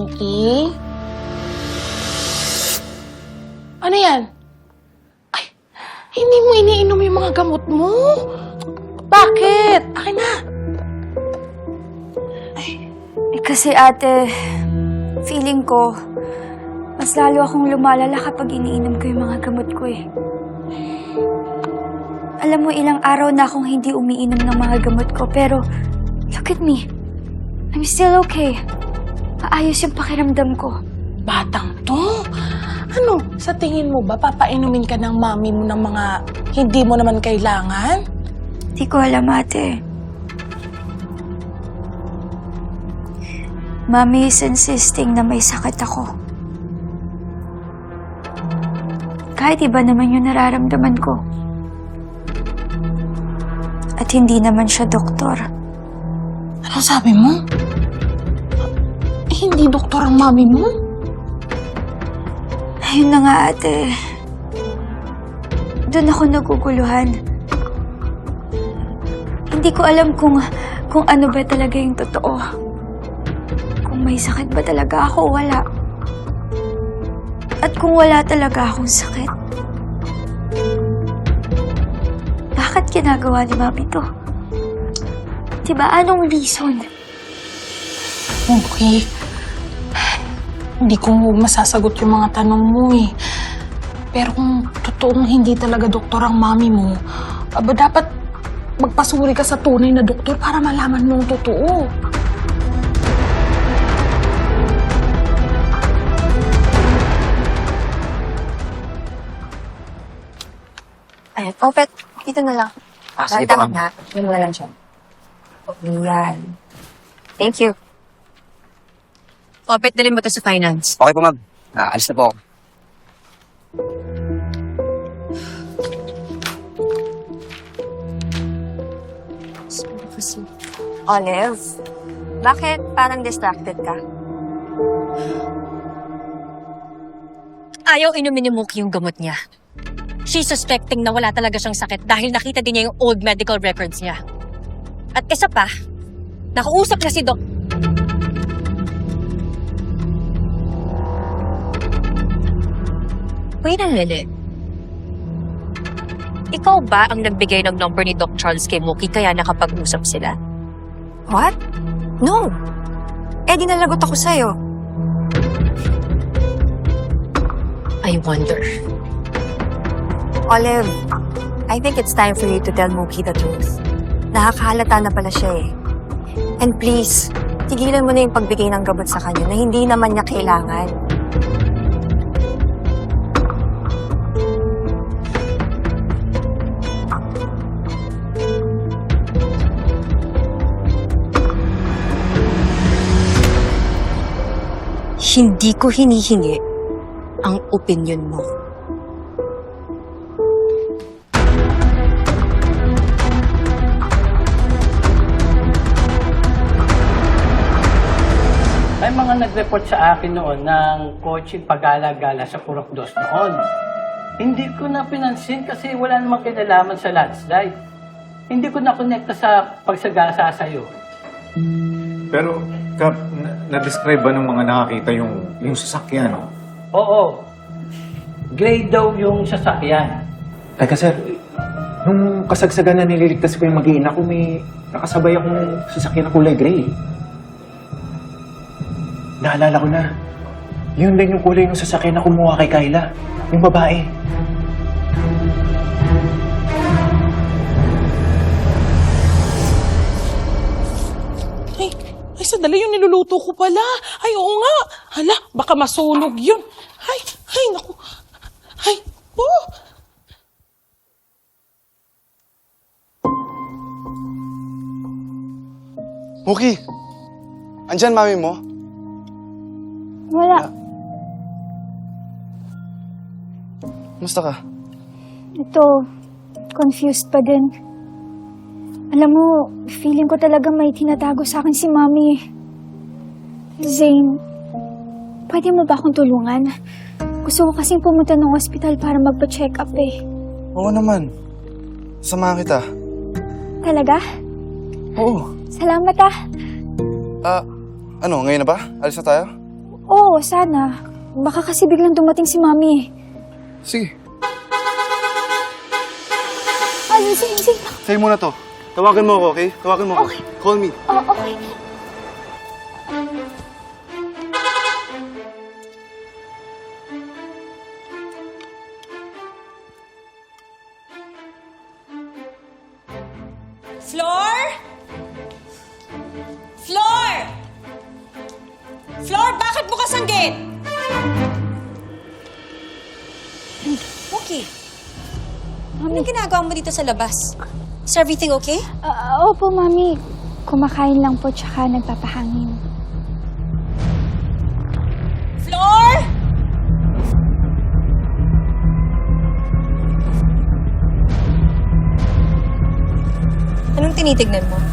Muki? Ano yan? Ay, hindi mo iniinom yung mga gamot mo. Bakit? Akin na. Eh, kasi ate, feeling ko, mas lalo akong lumalala kapag iniinom ko yung mga gamot ko eh. Alam mo, ilang araw na akong hindi umiinom ng mga gamot ko, pero look at me. I'm still okay. Maayos yung pakiramdam ko. Batang to? Ano, sa tingin mo ba papainumin ka ng mami mo ng mga hindi mo naman kailangan? Di ko alam, ate. Mommy is insisting na may sakit ako. Kahit iba naman yung nararamdaman ko. At hindi naman siya doktor. Ano sabi mo? Hindi doktor ang mami mo? Ayun na nga, ate. Doon ako naguguluhan. Hindi ko alam kung, kung ano ba talaga yung totoo. Kung may sakit ba talaga ako o wala. At kung wala talaga akong sakit. Bakit ginagawa ni Mami to? Diba, anong reason? Okay. Hindi ko masasagot yung mga tanong mo eh. Pero kung totoong hindi talaga doktor ang mami mo, aba dapat magpasuri ka sa tunay na doktor para malaman mo ang totoo. Ay, Popet, dito na lang. Ah, sige po, ma'am. na. Yun mo na lang siya. Yan. Thank you. Popet, dalhin mo to sa finance. Okay po, ma'am. Ah, alis na po ako. Olive, bakit parang distracted ka? Ayaw inumin ni Mookie yung gamot niya. She's suspecting na wala talaga siyang sakit dahil nakita din niya yung old medical records niya. At isa pa, nakausap niya si Doc. Wait a minute. Ikaw ba ang nagbigay ng number ni Doc Charles kay Mookie kaya nakapag-usap sila? What? No. Eh, di nalagot ako sa'yo. I wonder. Olive, I think it's time for you to tell Mookie the truth. Nakakahalata na pala siya eh. And please, tigilan mo na yung pagbigay ng gamot sa kanya na hindi naman niya kailangan. Hindi ko hinihingi ang opinion mo. May mga nag-report sa akin noon ng coaching pagala-gala sa Purok Dos noon. Hindi ko na pinansin kasi wala namang kinalaman sa landslide. Hindi ko na connecta sa pagsagasa sa'yo. Pero, Kap, na- na-describe ba ng mga nakakita yung, yung sasakyan? Oo. Gray daw yung sasakyan. Teka, sir. Nung kasagsagan na nililigtas ko yung mag-iina ko, may nakasabay akong sasakyan na kulay gray. Naalala ko na. Yun din yung kulay ng sasakyan na kumuha kay Kyla. Yung babae. Ay, sandali yung niluluto ko pala. Ay, oo nga. Hala, baka masunog yun. Ay, ay, naku. Ay, oh. Muki! Andyan, mami mo? Wala. Musta ka? Ito, confused pa din. Alam mo, feeling ko talaga may tinatago sa akin si Mami. Zane, pwede mo ba akong tulungan? Gusto ko kasing pumunta ng hospital para magpa-check up eh. Oo naman. Samahan kita. Talaga? Oo. Salamat ah. Ah, ano, ngayon na ba? Alis na tayo? Oo, sana. Baka kasi biglang dumating si Mami. Sige. Ay, Zane, Zane. Sa'yo muna to. Tawagan mo ako, okay? Tawagan mo ako. Okay. Call me. Oh, okay. Floor? Floor! Floor, bakit bukas ang gate? Okay. Anong ginagawa mo dito sa labas? Is everything okay? Ah, opo, Mami. Kumakain lang po tsaka nagpapahangin. Floor? Anong tinitignan mo?